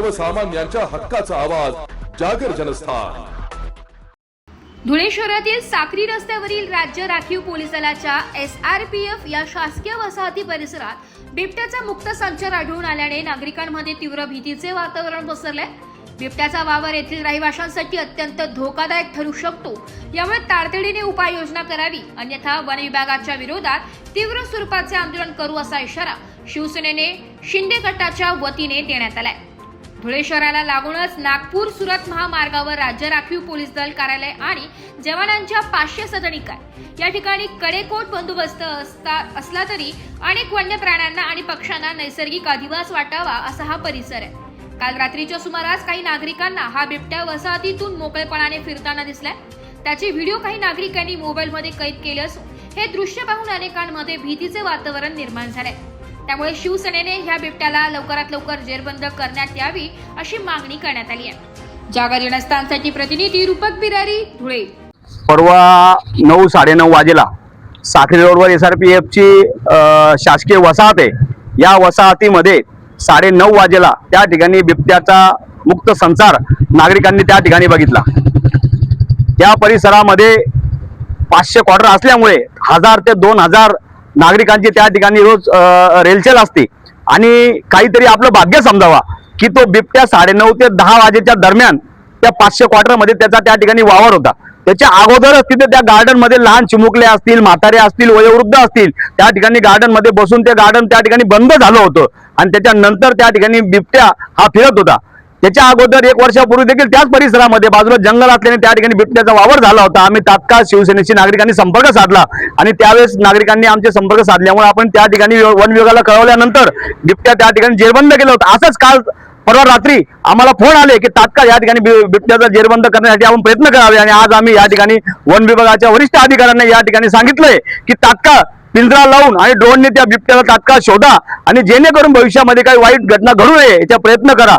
सर्वसामान्यांच्या हक्काचा आवाज जागर जनस्थान. धुळे शहरातील साक्री रस्त्यावरील राज्य राखीव पोलीस दलाच्या एस आर पी एफ या शासकीय वसाहती परिसरात बिबट्याचा मुक्त संचार आढळून आल्याने नागरिकांमध्ये तीव्र भीतीचे वातावरण पसरले बिबट्याचा वावर येथील रहिवाशांसाठी अत्यंत धोकादायक ठरू शकतो. यामुळे तातडीने उपाययोजना करावी. अन्यथा वन विभागाच्या विरोधात तीव्र स्वरूपाचे आंदोलन करू असा इशारा शिवसेनेने शिंदे गटाच्या वतीने देण्यात आलाय. धुळे शहराला लागूनच नागपूर सुरत महामार्गावर राज्य राखीव पोलीस दल कार्यालय आणि जवानांच्या पाचशे सदनिक आहे या ठिकाणी कडेकोट बंदोबस्त असता असला तरी अनेक वन्य प्राण्यांना आणि पक्ष्यांना नैसर्गिक अधिवास वाटावा असा हा परिसर आहे. काल रात्रीच्या सुमारास काही नागरिकांना हा बिबट्या वसाहतीतून मोकळेपणाने फिरताना दिसलाय. त्याचे व्हिडिओ काही नागरिकांनी मोबाईलमध्ये कैद केले असून हे दृश्य पाहून अनेकांमध्ये भीतीचे वातावरण निर्माण झाले त्यामुळे शिवसेनेने ह्या बिबट्याला लवकरात लवकर जेरबंद करण्यात यावी अशी मागणी करण्यात आली आहे. जागर जनस्थानसाठी प्रतिनिधी रूपक बिरारी धुळे. परवा नऊ साडेनऊ वाजेला साखरी रोडवर एस आर पी एफची शासकीय वसाहत आहे. या वसाहतीमध्ये साडे नऊ वाजेला त्या ठिकाणी बिबट्याचा मुक्त संसार नागरिकांनी त्या ठिकाणी बघितला. त्या परिसरामध्ये पाचशे क्वार्टर असल्यामुळे हजार ते दोन हजार नागरिकांची त्या ठिकाणी रोज रेलचेल असते. आणि काहीतरी आपलं भाग्य समजावा की तो बिबट्या साडेनऊ ते दहा वाजेच्या दरम्यान त्या पाचशे क्वार्टरमध्ये त्याचा त्या ठिकाणी वावर होता. त्याच्या अगोदरच तिथे त्या गार्डनमध्ये लहान चिमुकले असतील म्हातारे असतील वयोवृद्ध असतील त्या ठिकाणी गार्डनमध्ये बसून ते गार्डन त्या ठिकाणी बंद झालं होतं. आणि त्याच्यानंतर त्या ठिकाणी बिबट्या हा फिरत होता. त्याच्या अगोदर एक वर्षापूर्वी देखील त्याच परिसरामध्ये बाजूला जंगल असल्याने त्या ठिकाणी बिबट्याचा वावर झाला होता. आम्ही तात्काळ शिवसेनेशी नागरिकांनी संपर्क साधला आणि त्यावेळेस नागरिकांनी आमचे संपर्क साधल्यामुळे आपण त्या ठिकाणी वन विभागाला कळवल्यानंतर बिबट्या त्या ठिकाणी जेरबंद केलं होतं. असंच काल परवा रात्री आम्हाला फोन आले की तात्काळ या ठिकाणी बिबट्याचा जेरबंद करण्यासाठी आपण प्रयत्न करावे आणि आज आम्ही या ठिकाणी वन विभागाच्या वरिष्ठ अधिकाऱ्यांना या ठिकाणी सांगितलंय की तात्काळ पिंजरा लावून आणि ड्रोनने त्या बिबट्याला तात्काळ शोधा आणि जेणेकरून भविष्यामध्ये काही वाईट घटना घडू नये याचा प्रयत्न करा.